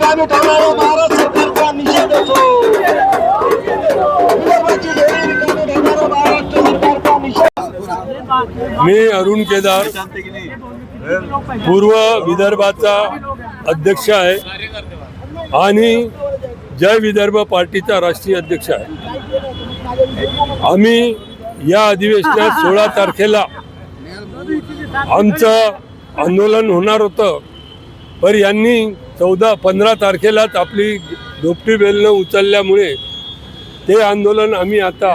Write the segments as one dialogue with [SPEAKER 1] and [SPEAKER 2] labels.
[SPEAKER 1] शेळी रिकामी ठेवणाऱ्या सरकारचा निषेध असो. विदर्भाची शेळी रिकामी ठेवणाऱ्या महाराष्ट्र सरकारचा निषेध
[SPEAKER 2] मी अरुण केदार पूर्व विदर्भाचा अध्यक्ष आहे आणि जय विदर्भ पार्टीचा राष्ट्रीय अध्यक्ष आहे. आम्ही या अधिवेशनात सोळा तारखेला आमचं आंदोलन होणार होतं पर यांनी चौदा पंधरा तारखेलाच आपली धोपटी बेलनं उचलल्यामुळे ते आंदोलन आम्ही आता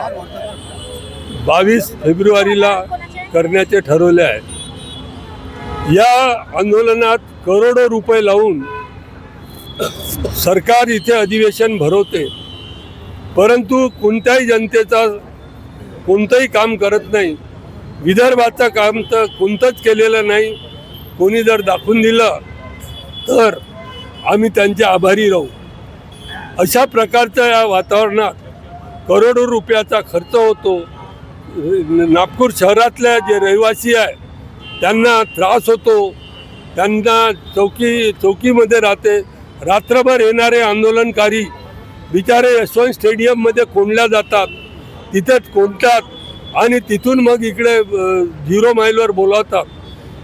[SPEAKER 2] बावीस फेब्रुवारीला करण्याचे ठरवले आहे. या आंदोलनात करोडो रुपये लावून सरकार इथे अधिवेशन भरवते परंतु कोणत्याही जनतेचा कोणतंही काम करत नाही. विदर्भाचं काम तर कोणतंच केलेलं नाही. कोणी जर दाखवून दिलं तर आम्ही त्यांचे आभारी राहू. अशा प्रकारच्या या वातावरणात करोडो रुपयाचा खर्च होतो. नागपूर शहरातल्या जे रहिवासी आहे त्यांना त्रास होतो. त्यांना चौकी चौकीमध्ये राहते. रात्रभर येणारे आंदोलनकारी बिचारे यशवंत स्टेडियममध्ये कोंडल्या जातात. तिथेच कोंडतात आणि तिथून मग इकडे झिरो माईलवर बोलावतात.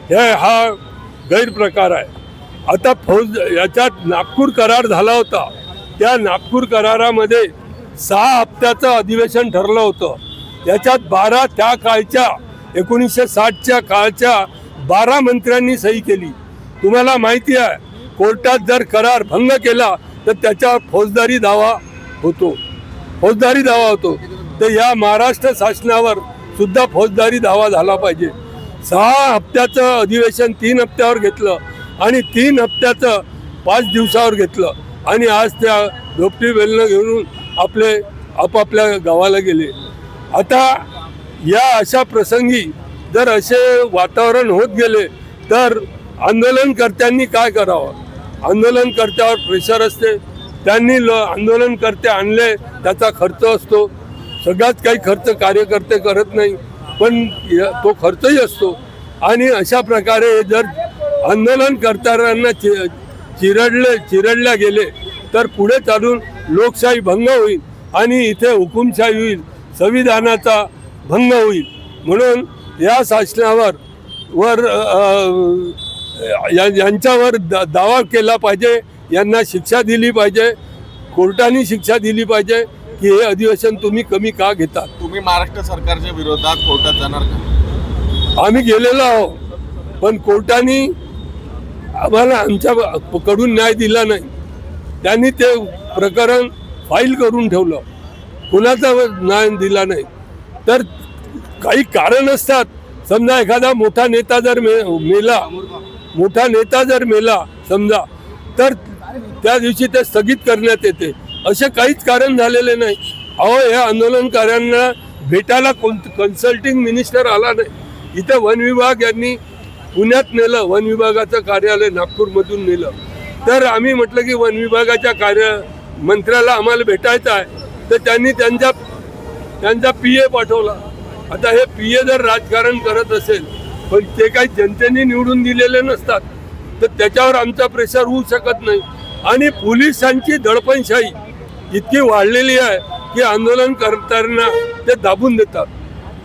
[SPEAKER 2] हे हा गैरप्रकार आहे. आता फौज याच्यात नागपूर करार झाला होता. त्या नागपूर करारामध्ये सहा हप्त्याचं अधिवेशन ठरलं होतं. याच्यात बारा त्या काळच्या एकोणीसशे साठच्या काळच्या बारा मंत्र्यांनी सही केली. तुम्हाला माहिती आहे कोर्टात जर करार भंग केला तर त्याच्यावर फौजदारी दावा होतो. फौजदारी दावा होतो. तर या महाराष्ट्र शासनावर सुद्धा फौजदारी दावा झाला पाहिजे. सहा हप्त्याचं अधिवेशन तीन हप्त्यावर घेतलं. आणि तीन हप्त्याचं पाच दिवसावर घेतलं. आणि आज त्या झोपटी वेलनं घेऊन आपले आपापल्या गावाला गेले. आता या अशा प्रसंगी जर असे वातावरण होत गेले तर आंदोलनकर्त्यांनी काय करावं? आंदोलनकर्त्यावर प्रेशर असते. त्यांनी ल आंदोलनकर्ते आणले त्याचा खर्च असतो. सगळ्यात काही खर्च कार्यकर्ते करत नाही पण तो खर्चही असतो. आणि अशा प्रकारे जर आंदोलन करताना चि चिरडले चिरडल्या गेले. तर पुढे चालून लोकशाही भंग होईल आणि इथे हुकुमशाही होईल संविधानाचा भंग होईल. म्हणून या शासनावर वर यांच्यावर दा- दावा केला पाहिजे. यांना शिक्षा दिली पाहिजे. कोर्टाने शिक्षा दिली पाहिजे की हे अधिवेशन तुम्ही कमी का घेतात
[SPEAKER 3] तुम्ही महाराष्ट्र सरकारच्या विरोधात कोर्टात जाणार का?
[SPEAKER 2] आम्ही गेलेलो आहो पण कोर्टाने आम्हाला आमच्या कडून न्याय दिला नाही. त्यांनी ते प्रकरण फाईल करून ठेवलं. कुणाचा न्याय दिला नाही. तर काही कारण असतात. समजा एखादा मोठा नेता जर मे मेला मोठा नेता जर मेला समजा तर त्या दिवशी ते स्थगित करण्यात येते. असे काहीच कारण झालेले नाही. अहो या आंदोलनकाऱ्यांना भेटायला कोण कन्सल्टिंग मिनिस्टर आला नाही. इथं वन विभाग यांनी पुण्यात नेलं वन विभागाचं कार्यालय नागपूरमधून नेलं. तर आम्ही म्हटलं की वन विभागाच्या कार्य मंत्र्याला आम्हाला भेटायचं आहे. तर त्यांनी त्यांच्या त्यांचा पी ए पाठवला. आता हे पी ए जर राजकारण करत असेल पण ते काही जनतेने निवडून दिलेले नसतात तर त्याच्यावर आमचा प्रेशर होऊ शकत नाही. आणि पोलिसांची दडपणशाही इतकी वाढलेली आहे की आंदोलन करताना ते दाबून देतात.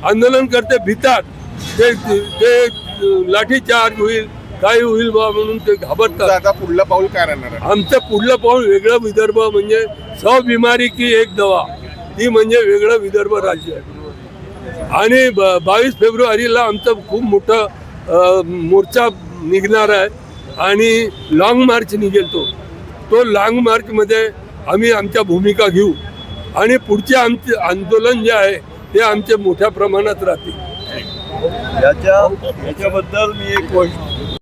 [SPEAKER 2] आंदोलन करते भितात. ते ते लाठीचार्ज होईल काय होईल बा म्हणून ते घाबरतात.
[SPEAKER 3] आता पुढलं पाऊल काय राहणार
[SPEAKER 2] आमचं पुढलं पाऊल वेगळं विदर्भ म्हणजे सौ बिमारी की एक दवा. ती म्हणजे वेगळं विदर्भ राज्य आहे. आणि बावीस फेब्रुवारीला आमचं खूप मोठं मोर्चा निघणार आहे. आणि लाँग मार्च निघेल तो. तो लाँग मार्चमध्ये आम्ही आमच्या भूमिका घेऊ. आणि पुढचे आमचे आंदोलन जे आहे ते आमचे मोठ्या प्रमाणात राहतील.
[SPEAKER 4] याच्या याच्याबद्दल मी एक गोष्ट